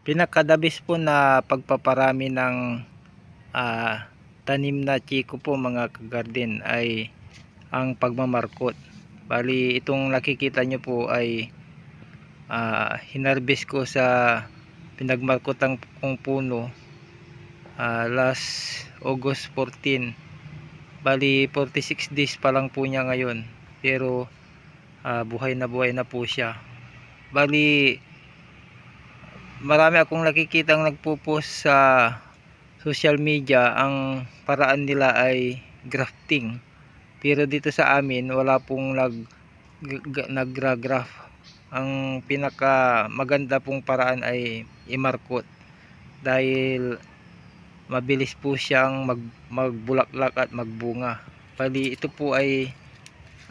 pinakadabis po na pagpaparami ng ah, tanim na chiko po mga kagarden ay ang pagmamarkot. Bali itong nakikita nyo po ay ah, hinarbis ko sa pinagmarkotang kong puno ah, last August 14. Bali 46 days pa lang po niya ngayon. Pero ah, buhay na buhay na po siya. Bali marami akong nakikitang nagpo-post sa social media. Ang paraan nila ay grafting. Pero dito sa amin wala pong nag nagra-graft ang pinaka maganda pong paraan ay imarkot. Dahil mabilis po siyang mag, magbulaklak at magbunga. Pali ito po ay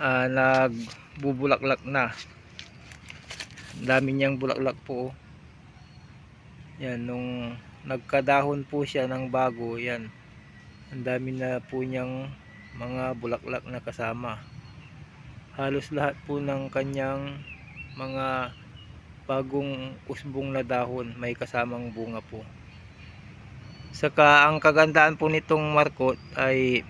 ah, nagbubulaklak na. Dami niyang bulaklak po oh. Yan, nung nagkadahon po siya ng bago, yan. Ang dami na po niyang mga bulaklak na kasama. Halos lahat po ng kanyang mga bagong usbong na dahon may kasamang bunga po. Saka ang kagandaan po nitong markot ay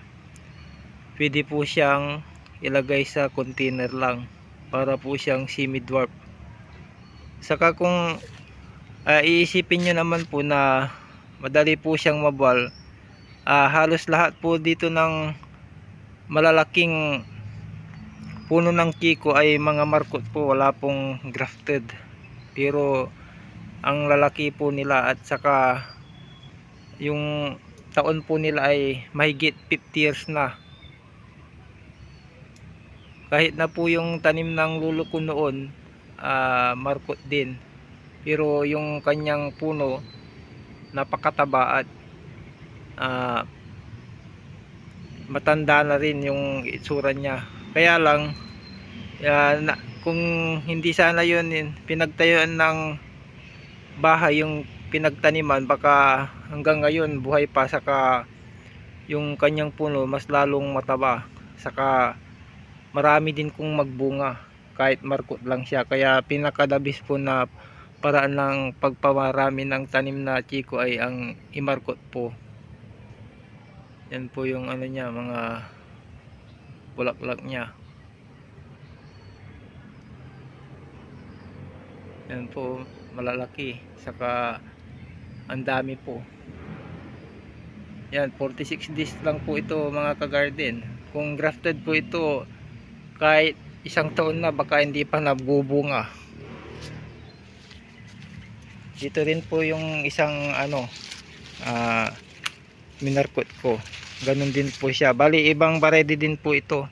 pwede po siyang ilagay sa container lang para po siyang semi-dwarf. Saka kung Ah, iisipin nyo naman po na madali po siyang mabal. Ah, halos lahat po dito ng malalaking puno ng kiko ay mga markot po. Wala pong grafted. Pero ang lalaki po nila at saka yung taon po nila ay mahigit 50 years na. Kahit na po yung tanim ng lulo ko noon, ah, markot din pero yung kanyang puno napakataba at ah, matanda na rin yung itsura niya. Kaya lang ah, na, kung hindi sana yun, pinagtayuan ng bahay yung pinagtaniman baka hanggang ngayon buhay pa saka yung kanyang puno mas lalong mataba saka marami din kung magbunga kahit markot lang siya. Kaya pinakadabis po na paraan ng pagpamarami ng tanim na chiko ay ang imarkot po. Yan po yung ano niya mga bulaklak niya. Yan po malalaki saka ang dami po. Yan 46 days lang po ito mga kagarden. Kung grafted po ito kahit isang taon na baka hindi pa nabubunga dito rin po yung isang ano ah minarkot ko. Ganun din po siya. Bali ibang variety din po ito.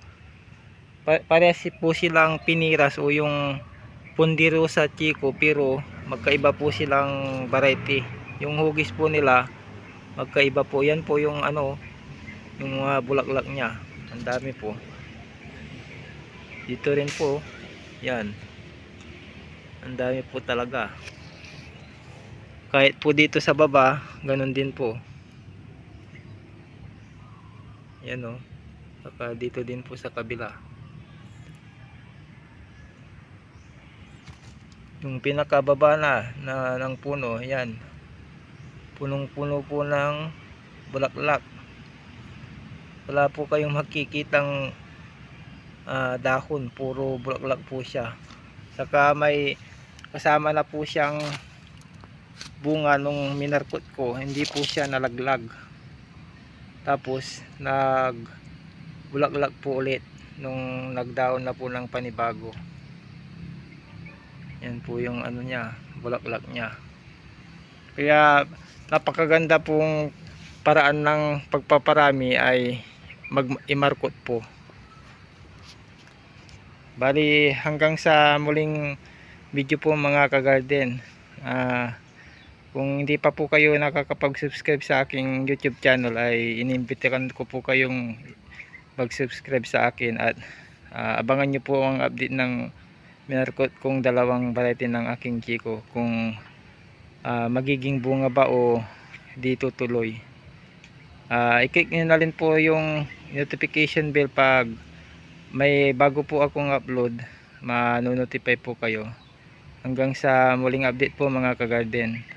Pa parehas po silang piniras o yung ponderosa chico pero magkaiba po silang variety. Yung hugis po nila magkaiba po. Yan po yung ano yung mga bulaklak niya. Ang dami po. Dito rin po yan. Ang dami po talaga kahit po dito sa baba ganun din po. Yan o saka dito din po sa kabila. Yung pinakababa na, na ng puno yan. Punong puno po ng bulaklak. Wala po kayong makikitang ah, dahon. Puro bulaklak po siya. Saka may kasama na po siyang bunga nung minarkot ko hindi po siya nalaglag. Tapos nag bulaklak po ulit nung nagdaon na po ng panibago. Yan po yung ano niya bulaklak niya. Kaya napakaganda pong paraan ng pagpaparami ay mag imarkot po. Bali hanggang sa muling video po mga kagarden ah kung hindi pa po kayo nakakapag-subscribe sa aking YouTube channel ay inimbitakan ko po kayong mag-subscribe sa akin at ah, abangan nyo po ang update ng minarkot kong dalawang variety ng aking chiko kung ah, magiging bunga ba o di tutuloy. Ah, i-click nyo na rin po yung notification bell pag may bago po akong upload manonotify po kayo. Hanggang sa muling update po mga kagarden